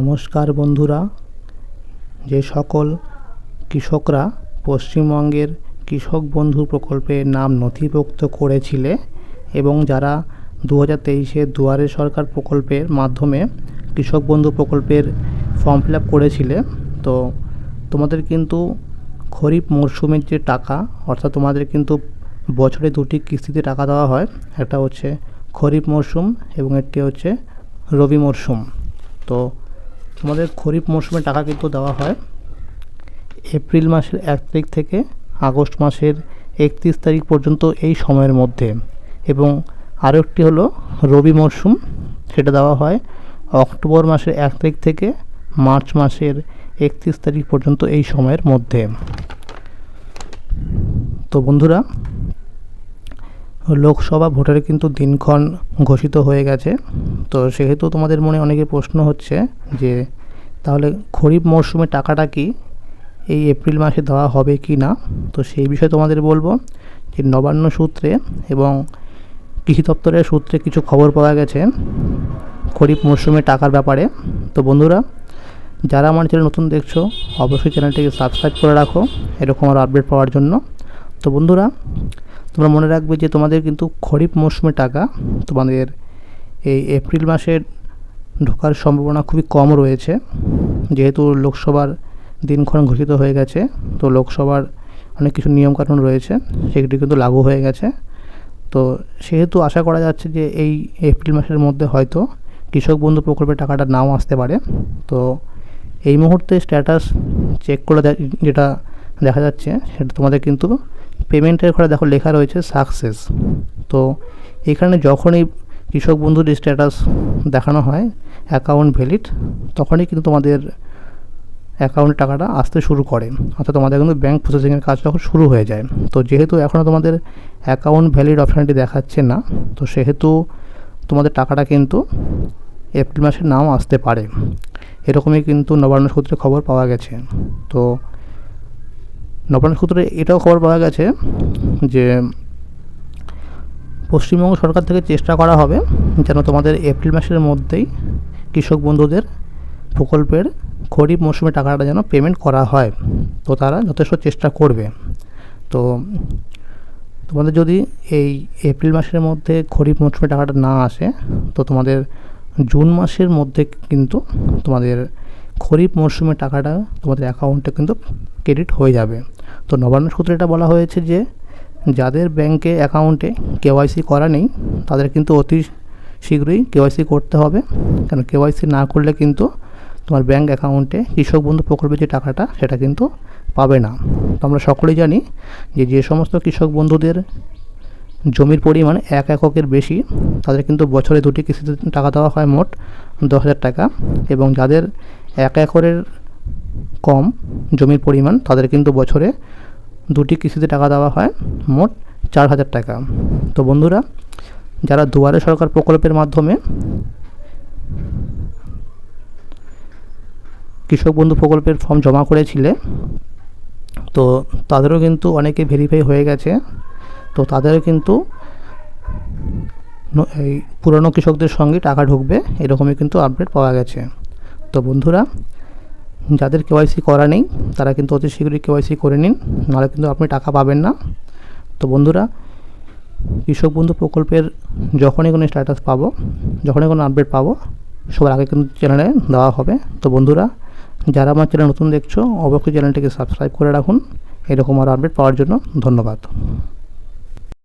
নমস্কার বন্ধুরা। যে সকল কৃষকরা পশ্চিমবঙ্গের কৃষক বন্ধু প্রকল্পে নাম নথিভুক্ত করেছিলে এবং যারা দু হাজার তেইশে দুয়ারে সরকার প্রকল্পের মাধ্যমে কৃষক বন্ধু প্রকল্পের ফর্ম ফিল আপ করেছিলে, তো তোমাদের কিন্তু খরিফ মরশুমের যে টাকা, অর্থাৎ তোমাদের কিন্তু বছরে দুটি কিস্তিতে টাকা দেওয়া হয়, একটা হচ্ছে খরিফ মরশুম এবং একটি হচ্ছে রবি মরশুম। তো তোমাদের খরিফ মরশুমে টাকা কিন্তু দেওয়া হয়। এপ্রিল মাসের এক তারিখ থেকে আগস্ট মাসের একত্রিশ তারিখ পর্যন্ত এই সময়ের মধ্যে। এবং আরও একটি হলো রবি মরশুম সেটা দেওয়া হয় অক্টোবর মাসের এক তারিখ থেকে মার্চ মাসের একত্রিশ তারিখ পর্যন্ত এই সময়ের মধ্যে। তো বন্ধুরা লোকসভা ভোটের কিন্তু দিনক্ষণ ঘোষিত হয়ে গেছে। তো সেহেতু তোমাদের মনে অনেকে প্রশ্ন হচ্ছে যে, তাহলে খরিফ মরশুমে টাকাটা কি এই এপ্রিল মাসে দেওয়া হবে কি না? তো সেই বিষয়ে তোমাদের বলব যে, নবান্ন সূত্রে এবং কৃষি দপ্তরের সূত্রে কিছু খবর পাওয়া গেছে খরিফ মরশুমে টাকার ব্যাপারে। তো বন্ধুরা, যারা আমার চ্যানেল নতুন দেখছ, অবশ্যই চ্যানেলটিকে সাবস্ক্রাইব করে রাখো। এরকম আরও আপডেট পাওয়ার জন্য। তো বন্ধুরা, তোমরা মনে রাখবে যে তোমাদের কিন্তু খরিফ মরশুমে টাকা তোমাদের এই এপ্রিল মাসে ঢোকার সম্ভাবনা খুবই কম রয়েছে। যেহেতু লোকসভার দিনক্ষণ ঘোষিত হয়ে গেছে, তো লোকসভার অনেক কিছু নিয়মকানুন রয়েছে, সেগুলি কিন্তু লাগু হয়ে গেছে। তো সেহেতু আশা করা যাচ্ছে যে এই এপ্রিল মাসের মধ্যে হয়তো কৃষক বন্ধু প্রকল্পের টাকাটা নাও আসতে পারে। তো এই মুহূর্তে স্ট্যাটাস চেক করে যেটা দেখা যাচ্ছে, সেটা তোমাদের কিন্তু পেমেন্টের ঘরে দেখো লেখা রয়েছে সাকসেস। তো এখানে যখনই কৃষক বন্ধুর স্ট্যাটাস দেখানো হয় অ্যাকাউন্ট ভ্যালিড তখনই কিন্তু তোমাদের অ্যাকাউন্টে টাকাটা আসতে শুরু করে। অর্থাৎ তোমাদের কিন্তু ব্যাঙ্ক প্রসেসিংয়ের কাজ তখন শুরু হয়ে যায়। তো যেহেতু এখনও তোমাদের অ্যাকাউন্ট ভ্যালিড অপশানটি দেখাচ্ছে না, তো সেহেতু তোমাদের টাকাটা কিন্তু এপ্রিল মাসে নাও আসতে পারে। এরকমই কিন্তু নবান্ন সূত্রে খবর পাওয়া গেছে। তো নবান্ন সূত্রে এটাও খবর পাওয়া গেছে যে পশ্চিমবঙ্গ সরকার থেকে চেষ্টা করা হবে যেন তোমাদের এপ্রিল মাসের মধ্যেই কৃষক বন্ধুদের প্রকল্পের খরিফ মরশুমে টাকাটা যেন পেমেন্ট করা হয়। তো তারা যথেষ্ট চেষ্টা করবে। তো তোমাদের যদি এই এপ্রিল মাসের মধ্যে খরিফ মরশুমে টাকাটা না আসে, তো তোমাদের জুন মাসের মধ্যে কিন্তু তোমাদের খরিফ মরশুমে টাকাটা তোমাদের অ্যাকাউন্টে কিন্তু ক্রেডিট হয়ে যাবে। তো নবান্ন সূত্রে এটা বলা হয়েছে যে, যাদের ব্যাংকে অ্যাকাউন্টে কেওয়াইসি করা নেই, তাদের কিন্তু অতি শীঘ্রই কেওয়াইসি করতে হবে। কারণ কেওয়াইসি না করলে কিন্তু তোমার ব্যাংক অ্যাকাউন্টে কৃষক বন্ধু প্রকল্পের যে টাকাটা, সেটা কিন্তু পাবে না। তো আমরা সকলেই জানি যে যে সমস্ত কৃষক বন্ধুদের জমির পরিমাণ এক এককের বেশি, তাদের কিন্তু বছরে দুটি কিস্তিতে টাকা দেওয়া হয় মোট দশ হাজার টাকা এবং যাদের এক একরের কম জমির পরিমাণ, তাদের কিন্তু বছরে দুটি কিস্তিতে টাকা দেওয়া হয় মোট চার হাজার টাকা। তো বন্ধুরা, যারা দুয়ারে সরকার প্রকল্পের মাধ্যমে কৃষক বন্ধু প্রকল্পের ফর্ম জমা করেছিলে, তো তাদেরও কিন্তু অনেকে ভেরিফাই হয়ে গেছে। তো তাদেরও কিন্তু এই পুরনো কৃষকদের সঙ্গে টাকা ঢুকবে, এরকমই কিন্তু আপডেট পাওয়া গেছে। তো বন্ধুরা, যাদের কেওয়াইসি করা নেই, তারা কিন্তু অতি শীঘ্রই কেওয়াইসি করে নিন, নাহলে কিন্তু আপনি টাকা পাবেন না। তো বন্ধুরা, কৃষক বন্ধু প্রকল্পের যখনই কোনো স্ট্যাটাস পাবো, যখনই কোনো আপডেট পাবো, সবার আগে কিন্তু চ্যানেলে দেওয়া হবে। তো বন্ধুরা, যারা আমার চ্যানেল নতুন দেখছ, অবশ্যই চ্যানেলটিকে সাবস্ক্রাইব করে রাখুন। এরকম আরও আপডেট পাওয়ার জন্য ধন্যবাদ।